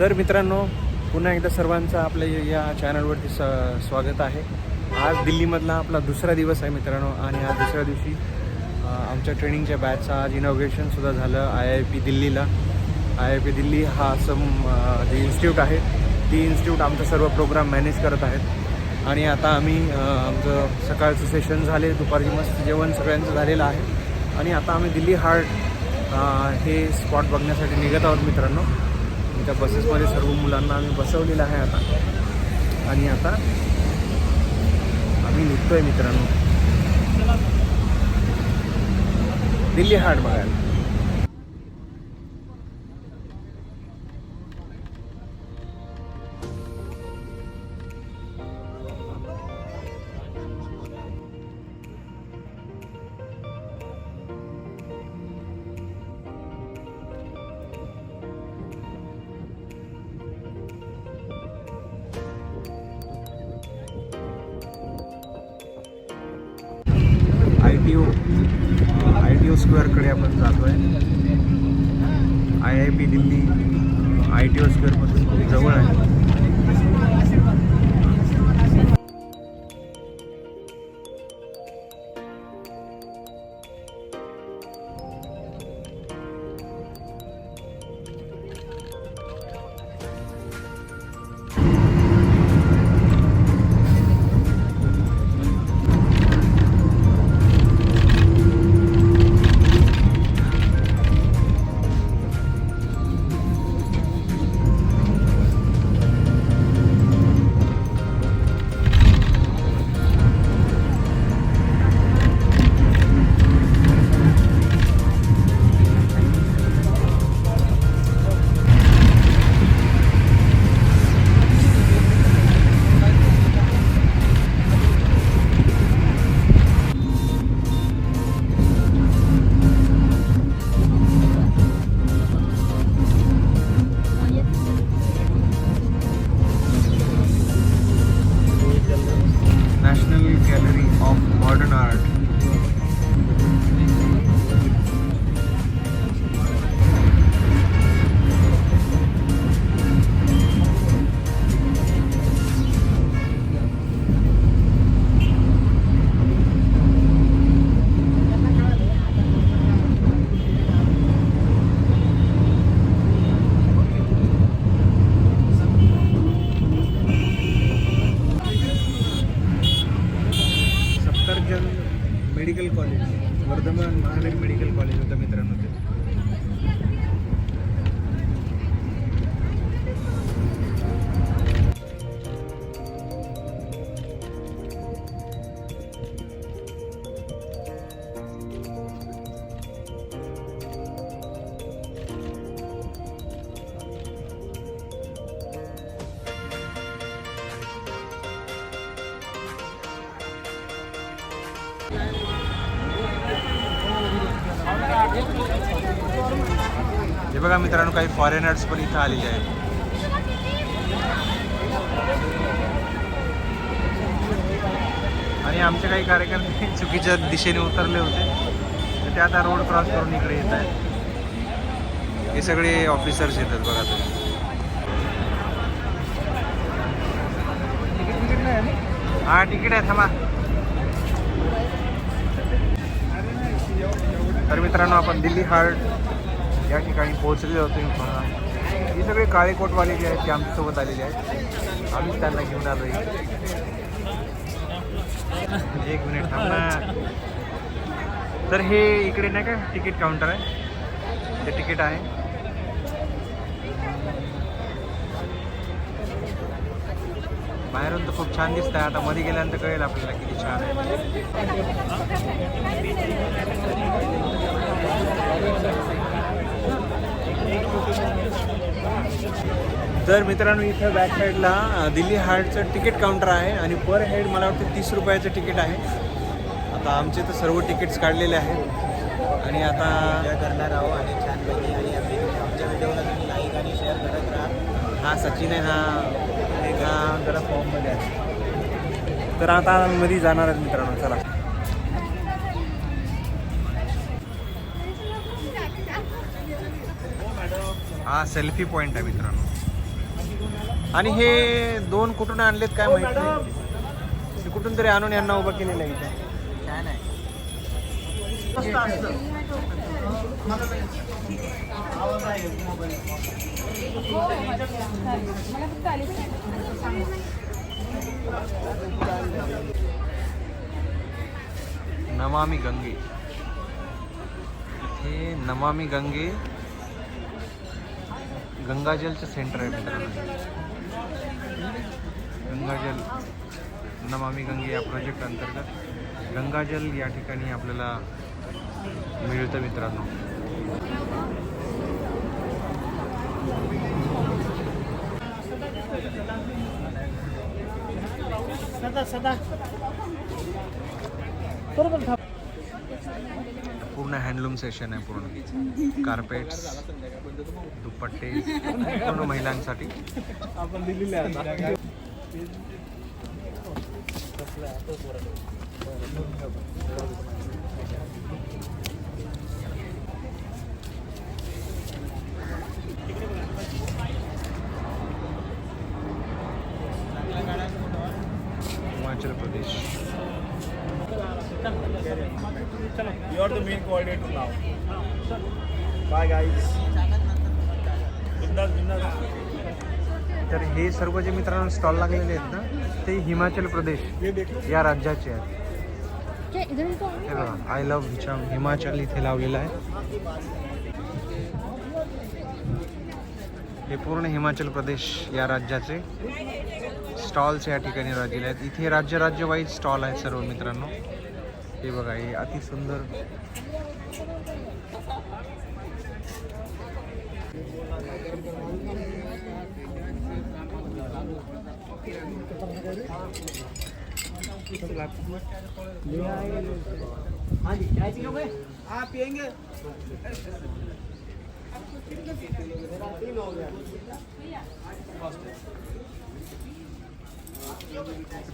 तर मित्रांनो पुन्हा एकदा सर्वांचं आपल्या या- चॅनलवरती स स्वागत आहे. आज दिल्लीमधला आपला दुसरा दिवस आहे मित्रांनो आणि आज दुसऱ्या दिवशी आमच्या ट्रेनिंगच्या बॅचचं आज इनॉग्रेशनसुद्धा झालं आय आय पी दिल्लीला. आय आय पी दिल्ली हा असं जे इन्स्टिट्यूट आहे ती इन्स्टिट्यूट आमचं सर्व प्रोग्राम मॅनेज करत आहेत. आणि आता आम्ही आमचं सकाळचं सेशन झाले दुपारची मस्त जेवण सगळ्यांचं झालेलं आहे. आणि आता आम्ही दिल्ली हार्ट हे स्पॉट बघण्यासाठी निघत आहोत मित्रांनो. त्या बसेसमध्ये सर्व मुलांना आम्ही बसवलेलं आहे आता. आणि आता आम्ही निघतोय मित्रांनो. दिल्ली हार्ट बघायला. स्क्वेअरकडे आपण जातो आहे I I P Delhi I T O स्क्वेअरपासून खूप जवळ आहे. हे बघा मित्रांनो काही फॉरेनर्स पण इथं आलेले आहेत. आणि आमचे काही कार्यकर्ते चुकीच्या दिशेने उतरले होते. तर ते आता रोड क्रॉस करून इकडे येत आहेत. हे सगळे ऑफिसर्स येतात बघा तुम्ही. हा तिकीट आहे थांबा. तर मित्रांनो आपण दिल्ली हार्ट या ठिकाणी पोहोचलेलो होतो बघा ही सगळे काळे कोटवाले जे आहेत ते आमच्यासोबत आलेले आलो एक मिनिट थांब ना तर हे, इकडे नाही का तिकीट काउंटर आहे ते तिकीट आहे बाहेरून तर खूप छान दिसत आहे आता मध्ये गेल्यानंतर कळेल आपल्याला किती छान आहे तर मित्रांनो इथं बॅक साईडला दिल्ली हार्टचं तिकीट काउंटर आहे आणि पर हेड मला वाटतं तीस रुपयाचं तिकीट आहे. आता आमचे तर सर्व तिकीट्स काढलेले आहेत. आणि आता करणार आहोत आणि छानपैकी आणि आमच्या व्हिडिओला तुम्ही लाईक आणि शेअर करत राहा. हा सचिन आहे हा. हा जरा फॉर्ममध्ये आहे. तर आता आम्ही मध्ये जाणार आहेत मित्रांनो चला. हा सेल्फी पॉईंट आहे मित्रांनो. आणि हे दोन कुठून आणलेत काय माहीत नाही. ते कुठून तरी आणून यांना उभं केलेलं आहे इथं. फक्त आली नमामि गंगे. हे नमामि गंगे गंगाजलचं सेंटर आहे मित्रांनो. गंगाजल नमामि गंगे या प्रोजेक्ट अंतर्गत गंगाजल या ठिकाणी आपल्याला मिळतं मित्रांनो. पूर्ण हँडलूम सेशन आहे पूर्ण. कार्पेट्स दुपट्टे पूर्ण महिलांसाठी. आपण दिलेले हिमाचल प्रदेश You are the main coordinator now. Bye guys. बिंदास बिंदास तर हे सर्व जे मित्रांनो स्टॉल लागलेले आहेत ना ते हिमाचल प्रदेश या राज्याचे आहेत. हे बघा आय लव्ह हिचाम हिमाचल इथे लावलेलं आहे. हे पूर्ण हिमाचल प्रदेश या राज्याचे स्टॉल्स या ठिकाणी लागलेले आहेत. इथे राज्य राज्य वाईज स्टॉल आहेत सर्व मित्रांनो. हे बघा हे अति सुंदर हाँ पियेंगे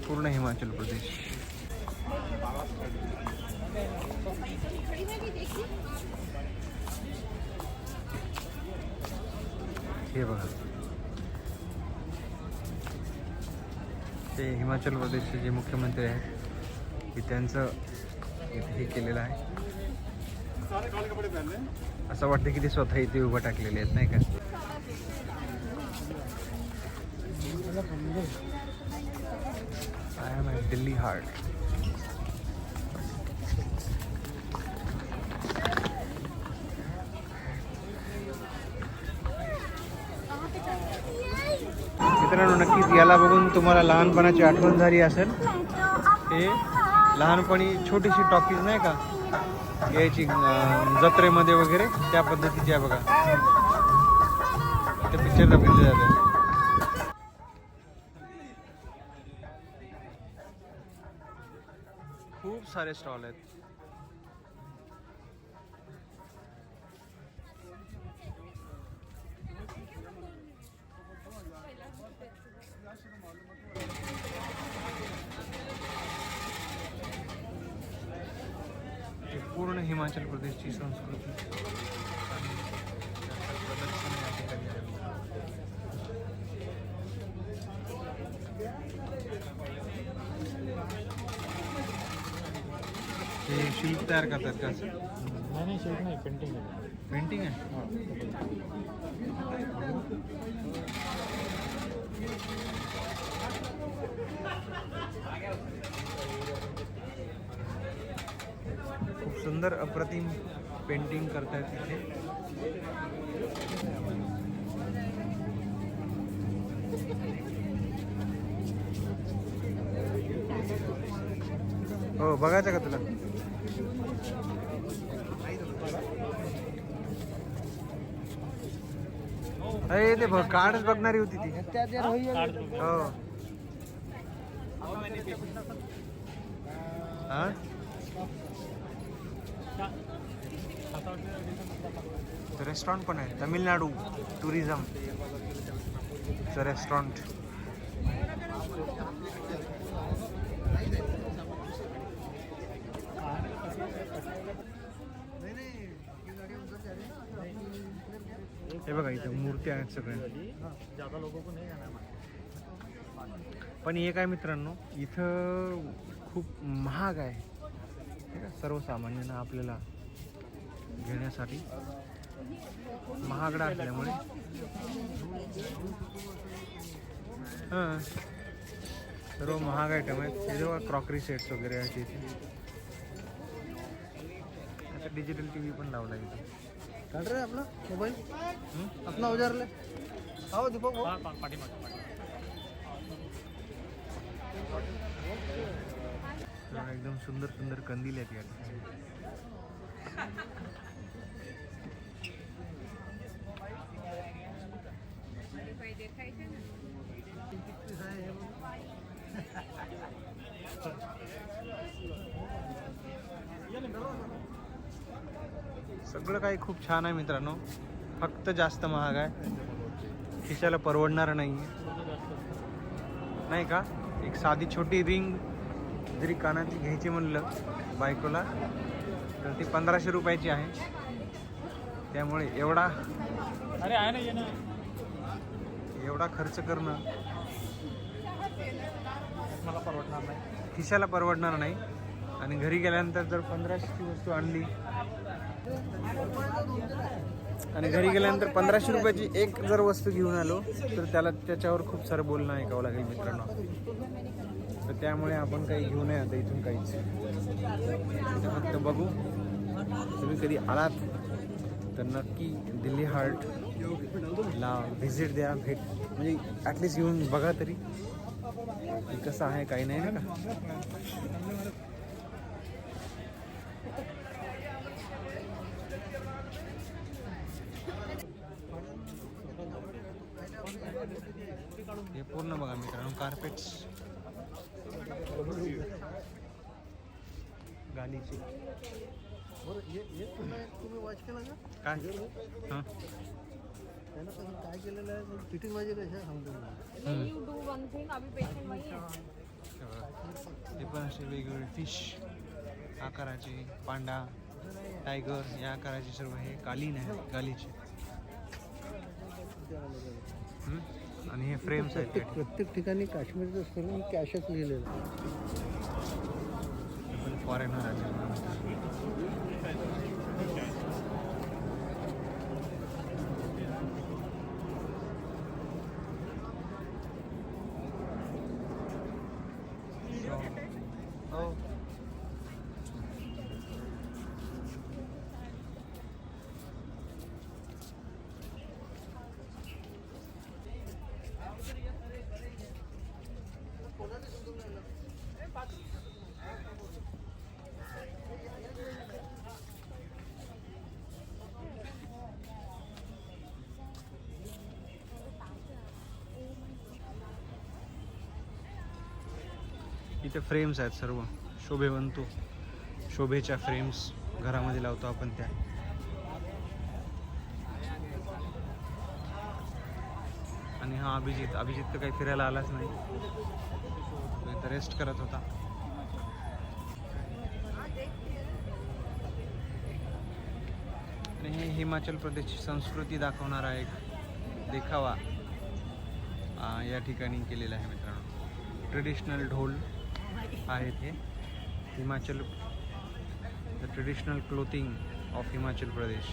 पूर्ण हिमाचल प्रदेश। हे बघा ते हिमाचल प्रदेशचे जे मुख्यमंत्री आहेत हे त्यांचं हे केलेलं आहे. असं वाटतं की ते स्वतः इथे उभं टाकलेले आहेत नाही का? I am at Delhi Haat मित्रांनो नक्कीच याला बघून तुम्हाला लहानपणाची आठवण झाली असेल. हे लहानपणी छोटीशी टॉकीज नाही का? यायची जत्रेमध्ये वगैरे त्या पद्धतीची आहे बघा. ते पिक्चर दाखवले जाते खूप सारे स्टॉल आहेत. हिमाचल प्रदेशची संस्कृती। ठिकाणी आहे. हे शिल्प तयार करतात का असं नाही नाही शेवट नाही पेंटिंग आहे पेंटिंग आहे खूप सुंदर अप्रतिम पेंटिंग करतायत तिथे हो बघायचं का तुला। अरे ते बघणारी होती ती. हो. हा? रेस्टॉरंट पण आहे. तमिळनाडू टुरिझम रेस्टॉरंट हे बघा इथं मूर्ती आहेत सगळ्या. पण एक आहे मित्रांनो इथं खूप महाग आहे. सर्वसामान्यांना आपल्याला घेण्यासाठी महागडा असल्यामुळे. हां. सर्व महाग आयटम आहेत. हे जेव्हा क्रॉकरी सेट्स वगैरे आहेत. इथे आता डिजिटल टी व्ही पण लावला आहे इथे. काढ रे आपला मोबाईल हं? आपला उजारले. हो दीपक एकदम सुंदर सुंदर कंदील आहेत या ठिकाणी सगळं काही खूप छान आहे मित्रांनो. फक्त जास्त महाग आहे. खिशाला परवडणार नाही. नाही का? एक साधी छोटी रिंग जरी कानातली घ्यायची म्हणलं बायकोला तर ती पंधराशे रुपयाची आहे. त्यामुळे एवढा अरे आहे ना एवढा खर्च करणं मला परवडणार नाही. खिशाला परवडणार नाही. आणि घरी गेल्यानंतर जर पंधराशेची वस्तू आणली आणि घरी गेल्यानंतर पंधराशे रुपयाची एक जर वस्तू घेऊन आलो तर त्याला त्याच्यावर खूप सारं बोलणं ऐकावं लागेल मित्रांनो. तर त्यामुळे आपण काही घेऊ नये आता इथून काहीच. फक्त बघू. तुम्ही कधी आलात तर नक्की दिल्ली हार्ट ला व्हिजिट द्या भेट म्हणजे ॲटलिस्ट येऊन बघा तरी. कसं आहे काही नाही ना का? पूर्ण बघा मित्रांनो कार्पेट्स गालीचे हे हे तुम्ही वॉच केला का? काय? हां त्यानं कसं काय केलेलं आहे? फिटिंग माझी कशा सांगतो मी. यू डू वन थिंग अभी पेशंट वही है हे पण असे वेगवेगळे फिश आकाराचे पांडा टायगर या आकाराचे सर्व हे कालीन आहे गालीचे. हम्म? आणि हे फ्रेम्स आहेत प्रत्येक प्रत्येक ठिकाणी काश्मीरचं सर्व कॅशच लिहिलेलं. पण फॉरेनर आहे इथे फ्रेम्स आहेत सर्व. शोभेवंतू. शोभेच्या फ्रेम्स घरामध्ये लावतो आपण त्या. आणि हा अभिजित. अभिजित तर काही फिरायला आलाच नाही. तर रेस्ट करत होता. आणि हे हिमाचल प्रदेशची संस्कृती दाखवणारा एक देखावा या ठिकाणी केलेला आहे मित्रांनो. ट्रेडिशनल ढोल. आहे ते Himachal the traditional clothing of Himachal Pradesh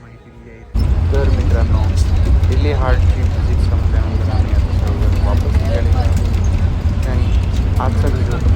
माहिती दिली आहे तर मित्रांनो दिल्ली हार्टची विजिट संपल्यानंतर आम्ही आता सर्व वापस आणि आजचा व्हिडिओ